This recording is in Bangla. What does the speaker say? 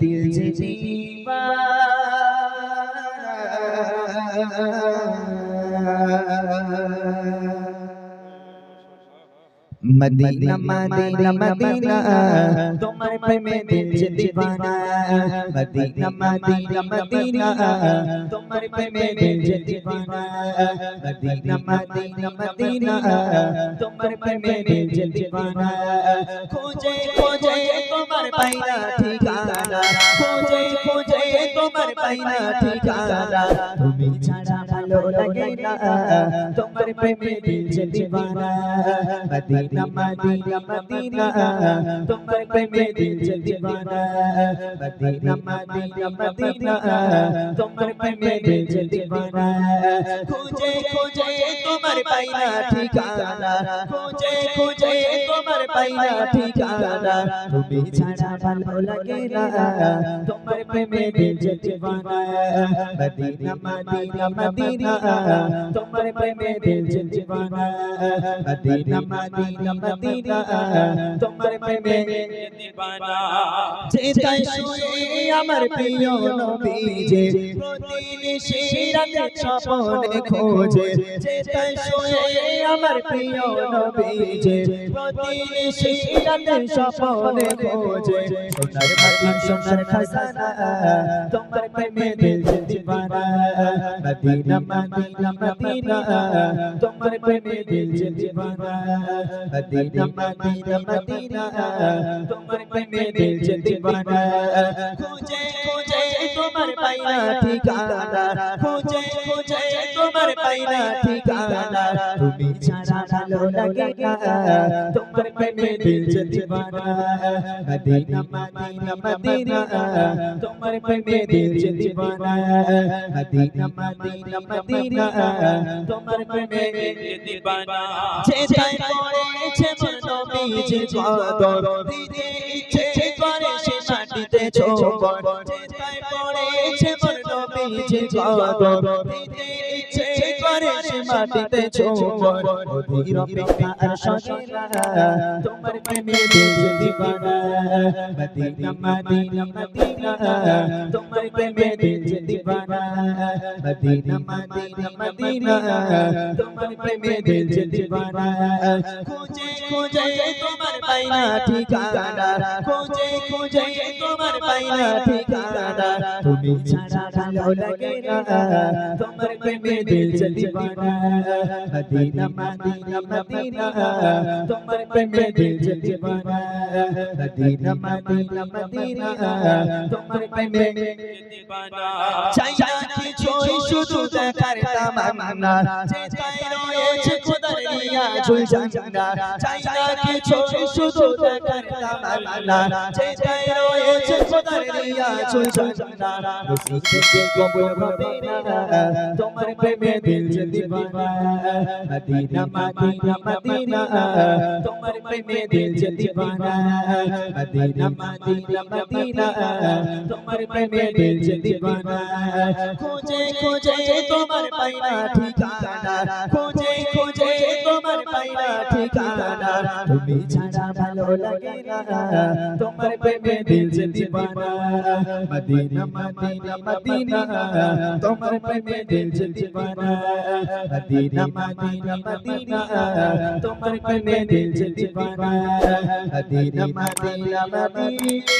দিল যে দিবানা मदीना मदीना मदीना तुम्हारे प्रेम दिल से दीवाना मदीना मदीना मदीना तुम्हारे प्रेम दिल से दीवाना मदीना मदीना मदीना तुम्हारे प्रेम दिल से दीवाना खोजे खोजे तुम्हारे पाइना ठिकाना खोजे खोजे तुम्हारे पाइना ठिकाना तुम्हें ভালো লাগে না তোমার প্রেমে দিল যে দিবানা মদিনা মদিনা মদিনা তোমার প্রেমে দিল যে দিবানা মদিনা মদিনা মদিনা তোমার প্রেমে দিল যে দিবানা খুঁজে খুঁজে তোমার পাইনা ঠিকানা খুঁজে খুঁজে তোমার পাইনা ঠিকানা তুমি ছাড়া ভালো লাগে না তোমার প্রেমে দিল যে দিবানা মদিনা মদিনা মদিনা দিল মদিনা মদিনা মদিনা তোমার প্রেমে নবী যে প্রতিনিশি স্বপনে খোঁজে সোনার খাজানা তোমার প্রেমে দিল যে মদিনা মদিনা মদিনা তোমার প্রেমে দিল যে দিবানা। মদিনা মদিনা মদিনা তোমার প্রেমে দিল যে দিবানা। খুঁজে খুঁজে তোমার পাইনা ঠিকানা। খুঁজে খুঁজে তোমার পাইনা ঠিকানা। তুমি ভালো লাগে না তোমার প্রেমে দিল যে দিবানা মদিনা মদিনা মদিনা তোমার প্রেমে দিল যে দিবানা মদিনা মদিনা মদিনা তোমার প্রেমে দিবানা যেটাই পড়েছে মোর নবীজি কদর দিতে ইচ্ছে করে সে মাটিতে ছোবর যেটাই পড়েছে মোর নবীজি কদর দিতে ইচ্ছে মাটিতে ছোবর অধীর অপেক্ষা আর সজনা তোমার প্রেমে দিল দিবানা। মদিনা মদিনা মদিনা, তোমার প্রেমে দিল দিবানা। মদিনা মদিনা মদিনা, তোমার প্রেমে দিল দিবানা। খুঁজে খুঁজে তোমার প্রেমে দিল দিবানা। মদিনা মদিনা মদিনা, তোমার প্রেমে দিল দিবানা মদিনা মদিনা মদিনা, তোমার প্রেমে দিবানা চাই না কিছুই শুধু দেখার তামান্না রয়েছে খোদার নিয়া ঝুল চাই না কিছুই শুধু দেখার তামান্না। যেটাই রয়েছে খোদার নিয়া ঝুল জানা নসিব থেকে কবুল হবে না তোমার প্রেমে দিল যে দিবানা। মদিনা মদিনা মদিনা, তোমার প্রেমে দিল যে দিবানা। মদিনা মদিনা মদিনা, তোমার প্রেমে দিল যে দিবানা। খোঁজে খোঁজে তোমার পাইনা ঠিকানা। লাগে না তোমার প্রেমে দিল যে দিবানা মদিনা মদিনা মদিনা তোমার প্রেমে দিল যে দিবানা মদিনা মদিনা মদিনা তোমার প্রেমে দিল যে দিবানা মদিনা মদিনা মদিনা